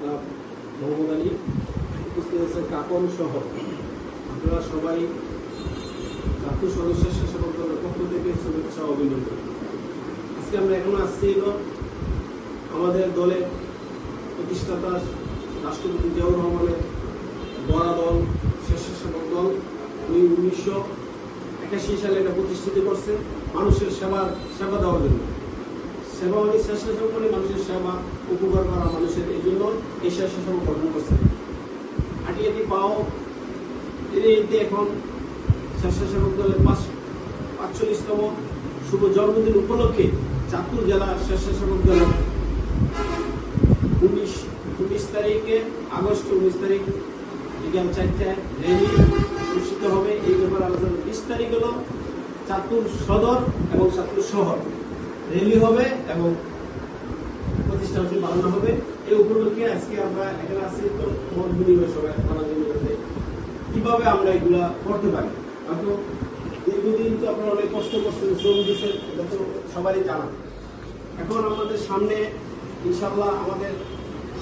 মোহাম্মদ আলী উপস্থিত আছেন কাকন সহ। আপনারা সবাই জাতীয় সদস্য স্বেচ্ছাসেবক দলের পক্ষ থেকে শুভেচ্ছা অভিনন্দন। আজকে আমরা এখন আসছি আমাদের দলের প্রতিষ্ঠাতা রাষ্ট্রপতি জিয়াউর রহমানের বড়া দল স্বেচ্ছাসেবক দল। উনি উনিশশো একাশি সালে এটা প্রতিষ্ঠিত করছে মানুষের সেবা সেবা দেওয়ার জন্য। সেবা মানে স্বেচ্ছাসেবক মানে মানুষের সেবা উপকার করা মানুষের এই জন্য এই স্বেচ্ছাসেবক গঠন করছে। আটি আটি পাও এতে এখন স্বেচ্ছাসেবক দলের পাঁচ পাঁচচল্লিশতম শুভ জন্মদিন উপলক্ষে চাঁদপুর জেলা স্বেচ্ছাসেবক দলের উনিশ উনিশ তারিখে, আগস্ট উনিশ তারিখ, বিকাল চারটায় র্যালি অনুষ্ঠিত হবে। এই ব্যাপারে আলোচনা বিশ তারিখ হলো চাঁদপুর সদর এবং চাঁদপুর শহর। র্যালি হবে এবং প্রতিষ্ঠানটি বানানো হবে, এই উপলক্ষে আজকে আমরা এখানে আসছি তো মত বিনিময় সবাই করার বিনিময়তে। যাতে কীভাবে আমরা এগুলা করতে পারি? হয়তো দীর্ঘদিন তো আপনারা অনেক কষ্ট করছেন, শ্রম দিচ্ছেন, এটা তো সবারই জানা। এখন আমাদের সামনে ইনশাল্লাহ আমাদের